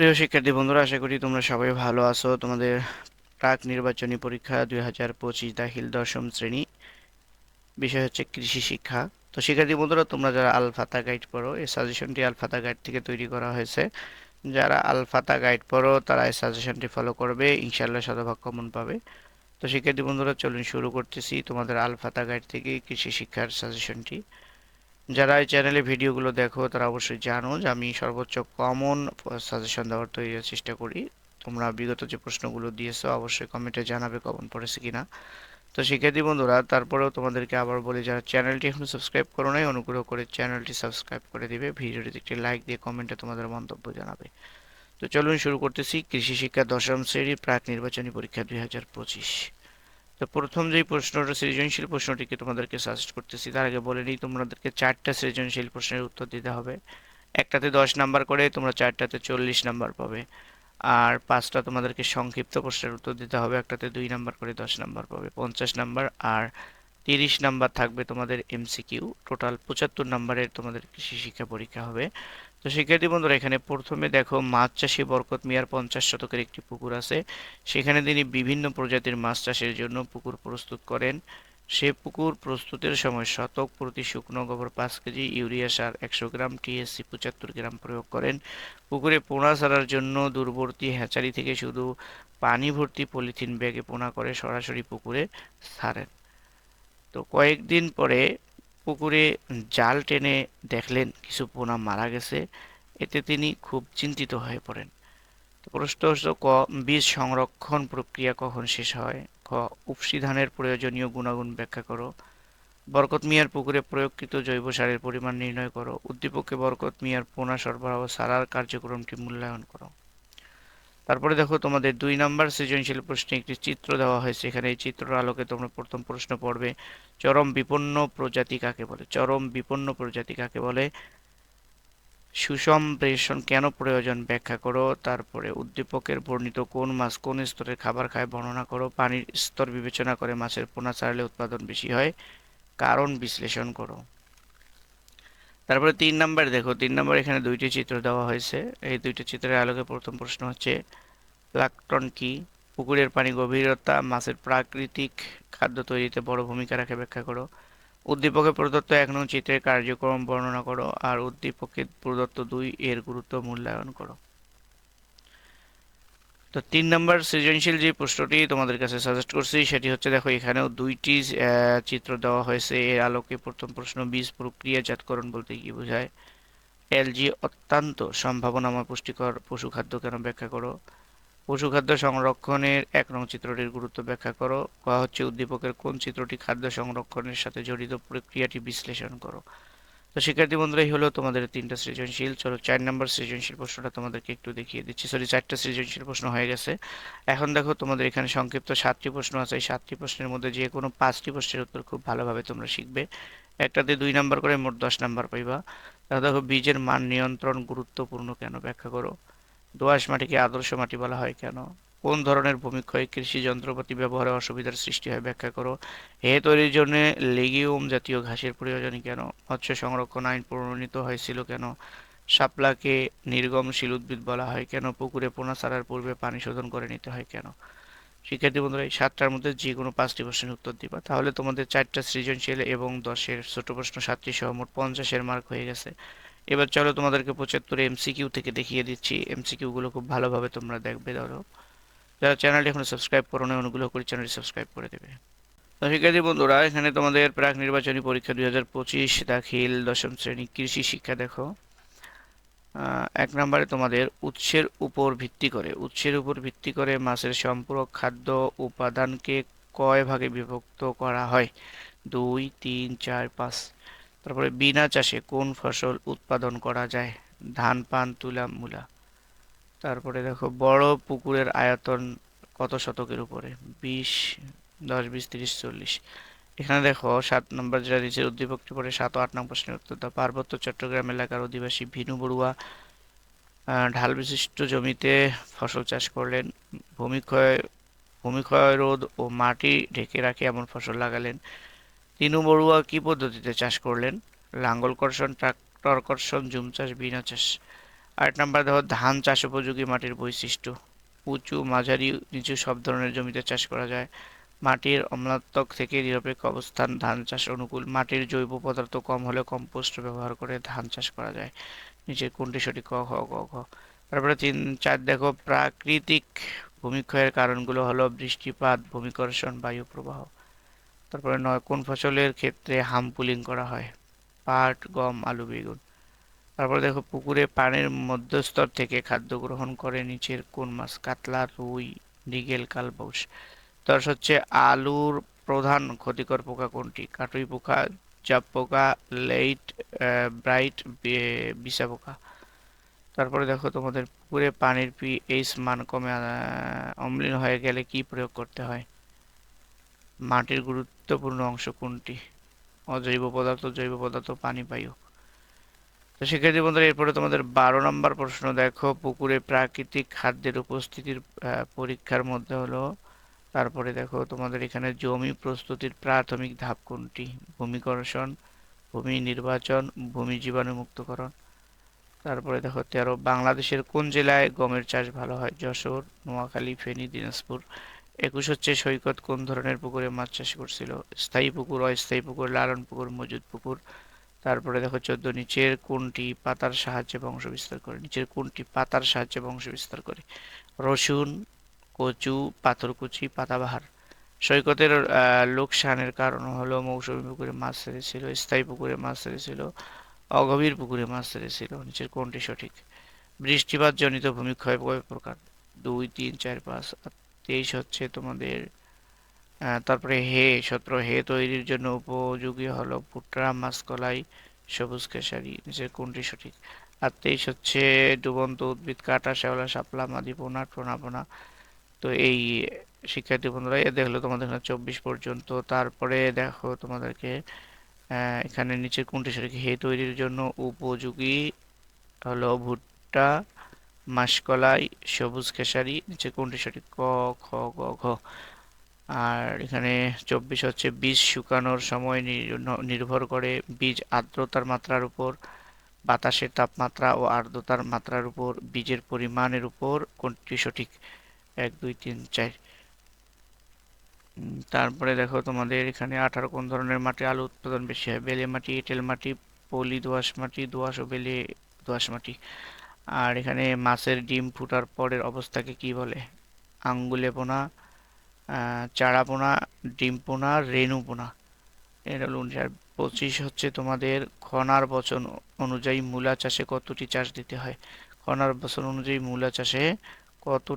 প্রিয় শিক্ষার্থী বন্ধুরা, আশা করি তোমরা সবাই ভালো আছো। তোমাদের প্রাক নির্বাচনী পরীক্ষা দুই হাজার পঁচিশ দাখিল দশম শ্রেণি। বিষয় হচ্ছে কৃষি শিক্ষা। তো শিক্ষার্থী বন্ধুরা, তোমরা যারা আলফাতা গাইড পড়ো, এই সাজেশনটি আলফাতা গাইড থেকে তৈরি করা হয়েছে। যারা আলফাতা গাইড পড়ো, তারা এই সাজেশনটি ফলো করবে ইনশাল্লাহ শতভাগ কমন পাবে। তো শিক্ষার্থী বন্ধুরা, চলুন শুরু করতেছি তোমাদের আলফাতা গাইড থেকে কৃষি শিক্ষার সাজেশনটি। যারা এই চ্যানেলে ভিডিওগুলো দেখো, তারা অবশ্যই জানো যে আমি সর্বোচ্চ কমন সাজেশন দেওয়ার তৈরি চেষ্টা করি। তোমরা বিগত যে প্রশ্নগুলো দিয়েছ, অবশ্যই কমেন্টে জানাবে কমন পড়েছে কিনা। তো শিক্ষার্থী বন্ধুরা, তারপরেও তোমাদেরকে আবার বলি, যারা চ্যানেলটি এখনও সাবস্ক্রাইব করো নাই, অনুগ্রহ করে চ্যানেলটি সাবস্ক্রাইব করে দিবে। ভিডিওটিতে একটি লাইক দিয়ে কমেন্টে তোমাদের মন্তব্য জানাবে। তো চলুন শুরু করতেছি। কৃষি শিক্ষা দশম শ্রেণি প্রাক নির্বাচনী পরীক্ষা দুই হাজার পঁচিশ। তো প্রথম যেই প্রশ্নটা, সৃজনশীল প্রশ্নটিকে তোমাদেরকে সাজেস্ট করতেছি, তার আগে বলে নিই, তোমাদেরকে চারটা সৃজনশীল প্রশ্নের উত্তর দিতে হবে। একটাতে দশ নাম্বার করে, তোমরা চারটাতে চল্লিশ নাম্বার পাবে। আর পাঁচটা তোমাদেরকে সংক্ষিপ্ত প্রশ্নের উত্তর দিতে হবে, একটাতে দুই নাম্বার করে দশ নাম্বার পাবে, পঞ্চাশ নাম্বার। আর তিরিশ নাম্বার থাকবে তোমাদের এমসিকিউ টোটাল পঁচাত্তর নাম্বারের তোমাদের কৃষি শিক্ষা পরীক্ষা হবে। তো শিক্ষার্থী বন্ধুরা, এখানে প্রথমে দেখো মাছ চাষি বরকত মিয়ার পঞ্চাশ শতকের একটি পুকুর আছে। সেখানে তিনি বিভিন্ন প্রজাতির মাছ চাষের জন্য পুকুর প্রস্তুত করেন। সে পুকুর প্রস্তুতের সময় শতক প্রতি শুকনো গোবর পাঁচ কেজি, ইউরিয়া সার একশো গ্রাম টিএসসি পঁচাত্তর গ্রাম প্রয়োগ করেন। পুকুরে পোনা ছাড়ার জন্য দূরবর্তী হ্যাচারি থেকে শুধু পানি ভর্তি পলিথিন ব্যাগে পোনা করে সরাসরি পুকুরে ছাড়েন। তো কয়েকদিন পরে পুকুরে জাল টেনে দেখলেন কিছু পোনা মারা গেছে, এতে তিনি খুব চিন্তিত হয়ে পড়েন। প্রশ্ন হচ্ছে ক, বীজ সংরক্ষণ প্রক্রিয়া কখন শেষ হয়? খ উপসি ধানের প্রয়োজনীয় গুণাগুণ ব্যাখ্যা করো। বরকত মিয়ার পুকুরে প্রয়োগকৃত জৈব সারের পরিমাণ নির্ণয় করো। উদ্দীপকে বরকত মিয়ার পোনা সরবরাহ সারার কার্যক্রমটি মূল্যায়ন করো। তারপরে দেখো তোমাদের দুই নাম্বার সৃজনশীল প্রশ্নে একটি চিত্র দেওয়া হয়েছে। এখানে এই চিত্রের আলোকে তোমরা প্রথম প্রশ্ন পড়বে, চরম বিপন্ন প্রজাতি কাকে বলে? চরম বিপন্ন প্রজাতি কাকে বলে? সুসম্প্রেষণ কেন প্রয়োজন ব্যাখ্যা করো। তারপরে উদ্দীপকের বর্ণিত কোন মাছ কোন স্তরের খাবার খায় বর্ণনা করো। পানির স্তর বিবেচনা করে মাছের পোনা ছাড়লে উৎপাদন বেশি হয়। কারণ বিশ্লেষণ করো। তারপরে তিন নাম্বার, দেখো, তিন নাম্বার এখানে দুইটি চিত্র দেওয়া হয়েছে। এই দুইটি চিত্রের আলোকে প্রথম প্রশ্ন হচ্ছে, প্লাকটন কি? পুকুরের পানি গভীরতা, মাছের প্রাকৃতিক খাদ্য তৈরিতে বড় ভূমিকা রাখে, ব্যাখ্যা করো। উদ্দীপকের প্রদত্ত এক নং চিত্রের কার্যক্রম বর্ণনা করো, আর উদ্দীপকের প্রদত্ত দুই এর গুরুত্ব মূল্যায়ন করো। তো তিন নম্বর সৃজনশীল যে প্রশ্নটি তোমাদের কাছে সাজেস্ট করছি, সেটি হচ্ছে দেখো, এখানেও দুইটি চিত্র দেওয়া হয়েছে। এর আলোকে প্রথম প্রশ্ন, বীজ প্রক্রিয়াজাতকরণ বলতে কি বোঝায়? এলজি অত্যন্ত সম্ভাবনাময় পুষ্টিকর পশু খাদ্য কেন ব্যাখ্যা করো? পশুখাদ্য সংরক্ষণের এক নং চিত্রটির গুরুত্ব ব্যাখ্যা করো। বা হচ্ছে উদ্দীপকের কোন চিত্রটি খাদ্য সংরক্ষণের সাথে জড়িত প্রক্রিয়াটি বিশ্লেষণ করো। তো শিক্ষার্থী বন্ধুরা, এই হলো তোমাদের তিনটা সৃজনশীল। চলো চার নম্বর সৃজনশীল প্রশ্নটা তোমাদেরকে একটু দেখিয়ে দিচ্ছি। সরি চারটা সৃজনশীল প্রশ্ন হয়ে গেছে। এখন দেখো তোমাদের এখানে সংক্ষিপ্ত সাতটি প্রশ্ন আছে। এই সাতটি প্রশ্নের মধ্যে যে কোনো পাঁচটি প্রশ্নের উত্তর খুব ভালোভাবে তোমরা শিখবে। একটাতে দুই নাম্বার করে মোট দশ নাম্বার পাইবা। তাহলে দেখো, বীজের মান নিয়ন্ত্রণ গুরুত্বপূর্ণ কেন? ব্যাখ্যা করো। দোআঁশ মাটিকে আদর্শ মাটি বলা হয় কেন? কোন ধরনের ভূমিক্ষয়ে কৃষি যন্ত্রপাতি ব্যবহারে অসুবিধার সৃষ্টি হয় ব্যাখ্যা করো। হে তৈরির জন্য লিগিউম জাতীয় ঘাসের প্রয়োজন কেন? মৎস্য সংরক্ষণ আইন প্রণীত হয়েছিল কেন? শাপলাকে নির্গমশীল উদ্ভিদ বলা হয় কেন? পুকুরে পোনা ছাড়ার পূর্বে পানি শোধন করে নিতে হয় কেন? শিক্ষার্থী বন্ধুরা, এই সাতটার মধ্যে যে কোনো পাঁচটি প্রশ্নের উত্তর দিবা। তাহলে তোমাদের চারটা সৃজনশীল এবং দশের ছোট প্রশ্ন সাতটি সহ মোট পঞ্চাশের মার্ক হয়ে গেছে। এবার চলো তোমাদেরকে পঁচাত্তরে এমসিকিউ থেকে দেখিয়ে দিচ্ছি। এমসিকিউগুলো খুব ভালোভাবে তোমরা দেখবে, ধরো। যারা চ্যানেলটি এখনও সাবস্ক্রাইব করো না অনুগ্রহ করে চ্যানেলটি সাবস্ক্রাইব করে দেবে। তো শিক্ষার্থী বন্ধুরা, এখানে তোমাদের প্রাক নির্বাচনী পরীক্ষা দুই হাজার পঁচিশ দাখিল দশম শ্রেণি কৃষি শিক্ষা দেখো। এক নম্বরে তোমাদের উৎসের উপর ভিত্তি করে, উৎসের উপর ভিত্তি করে মাছের সম্পূরক খাদ্য উপাদানকে কয় ভাগে বিভক্ত করা হয়? দুই, তিন, চার, পাঁচ। তারপরে বিনা চাষে কোন ফসল উৎপাদন করা যায়? ধান, পান, তুলা, মূলা। তারপরে দেখো, বড় পুকুরের আয়তন কত শতকের উপরে? বিশ, দশ, বিশ, তিরিশ, চল্লিশ। এখানে দেখো, সাত নম্বর যেটা নিচের উদ্দীপকটি পড়ে সাত ও আট নম্বর প্রশ্নের উত্তর দাও। পার্বত্য চট্টগ্রাম এলাকার অধিবাসী ভিনু বড়ুয়া ঢাল বিশিষ্ট জমিতে ফসল চাষ করলেন। ভূমিক্ষয় ভূমিক্ষয় রোধ ও মাটি ঢেকে রাখে এমন ফসল লাগালেন। তিনু বড়ুয়া কি পদ্ধতিতে চাষ করলেন? লাঙ্গল কর্ষণ ট্রাক্টর কর্ষণ জুম চাষ, বিনা চাষ। আট নাম্বার, দেখো, ধান চাষ উপযোগী মাটির বৈশিষ্ট্য। উঁচু, মাঝারি, নিচু সব ধরনের জমিতে চাষ করা যায়। মাটির অম্লাত্মক থেকে নিরপেক্ষ অবস্থান ধান চাষ অনুকূল। মাটির জৈব পদার্থ কম হলে কম্পোস্ট ব্যবহার করে ধান চাষ করা যায়। নিচের কোনটি সঠিক, ক, খ, গ, ঘ। তারপরে তিন, চার, দেখো, প্রাকৃতিক ভূমিক্ষয়ের কারণগুলো হলো বৃষ্টিপাত, ভূমিকর্ষণ বায়ু প্রবাহ তারপরে নয়, কোন ফসলের ক্ষেত্রে হাম পুলিং করা হয়? পাট, গম, আলু, বেগুন। তারপরে দেখো পুকুরে পানির মধ্যস্তর থেকে খাদ্য গ্রহণ করে নিচের কোন মাছ? কাতলা রুই মৃগেল কালবাউস দশ হচ্ছে আলুর প্রধান ক্ষতিকর পোকা কোনটি? কাটুই পোকা জাপ পোকা লেইট ব্রাইট বিষা পোকা। তারপরে দেখো তোমাদের পুকুরে পানির পিএইচ মান কমে আহ, অম্লীয় হয়ে গেলে কি প্রয়োগ করতে হয়? মাটির গুরুত্বপূর্ণ অংশ কোনটি? অজৈব পদার্থ জৈব পদার্থ পানি বায়ু। তো শিক্ষার্থী বন্ধুরা, এরপরে তোমাদের বারো নম্বর প্রশ্ন দেখো। পুকুরে প্রাকৃতিক খাদ্যের উপস্থিতির পরীক্ষার মধ্যে হলো। তারপরে দেখো তোমাদের এখানে জমি প্রস্তুতির প্রাথমিক ধাপ কোনটি? ভূমিকর্ষণ ভূমি নির্বাচন, ভূমি জীবাণুমুক্তকরণ। তারপরে দেখো তেরো, বাংলাদেশের কোন জেলায় গমের চাষ ভালো হয়? যশোর, নোয়াখালী, ফেনী, দিনাজপুর। একুশ হচ্ছে সৈকত, কোন ধরনের পুকুরে মাছ চাষ করছিল? স্থায়ী পুকুর, অস্থায়ী পুকুর, লালন পুকুর মজুদ পুকুর। তারপরে দেখো চোদ্দ, নিচের কোনটি পাতার সাহায্যে বংশ বিস্তার করে? নিচের কোনটি পাতার সাহায্যে বংশ বিস্তার করে? রসুন, কচু, পাথরকুচি, পাতাবাহার। সৈকতের লোকসানের কারণ হলো মৌসুমী পুকুরে মাছ ছেড়েছিল স্থায়ী পুকুরে মাছ ছেড়েছিল অগভীর পুকুরে মাছ ছেড়েছিল নিচের কোনটি সঠিক? বৃষ্টিপাত জনিত ভূমিক্ষয় কয় প্রকার? দুই, তিন, চার, পাঁচ তেইশ হচ্ছে তোমাদের তারপরে হে সত্র, হে তৈরির জন্য উপযোগী হলো ভুট্টা মাসকলাই সবুজ খেসারি নিচের কোনটি সঠিক? আর তেইশ হচ্ছে ডুবন্ত উদ্ভিদ, কাটা, শ্যাওলা, শাপলা টোনা টোনাপোনা তো এই শিক্ষার্থী বন্ধুরা, এ দেখল তোমাদের এখানে চব্বিশ পর্যন্ত। তারপরে দেখো তোমাদেরকে এখানে নিচের কোনটি সঠিক? হে তৈরির জন্য উপযোগী হলো ভুট্টা মাসকলাই সবুজ খেসারি নিচে কোনটি সঠিক? ক, খ, গ, ঘ। আর এখানে চব্বিশ হচ্ছে বীজ শুকানোর সময় নির- নির্ভর করে বীজ আর্দ্রতার মাত্রার উপর বাতাসের তাপমাত্রা ও আর্দ্রতার মাত্রার উপর বীজের পরিমাণের উপর। কোনটি সঠিক? এক দুই তিন চার। তারপরে দেখো তোমাদের এখানে আঠারো কোন ধরনের মাটি? আলু উৎপাদন বেশি হয় বেলে মাটি এঁটেল মাটি পলি দোআঁশ মাটি দোআঁশ ও বেলে দোআঁশ মাটি। আর এখানে মাছের ডিম ফুটার পরের অবস্থাকে কি বলে? আঙ্গুলে আহ, চারা পোনা ডিম পোনা রেণু পোনা এটা হলো উনিশ আর পঁচিশ হচ্ছে তোমাদের খনার বচন অনুযায়ী মূলা চাষে কতটি চাষ দিতে হয়? খনার বচন অনুযায়ী মূলা চাষে কতটি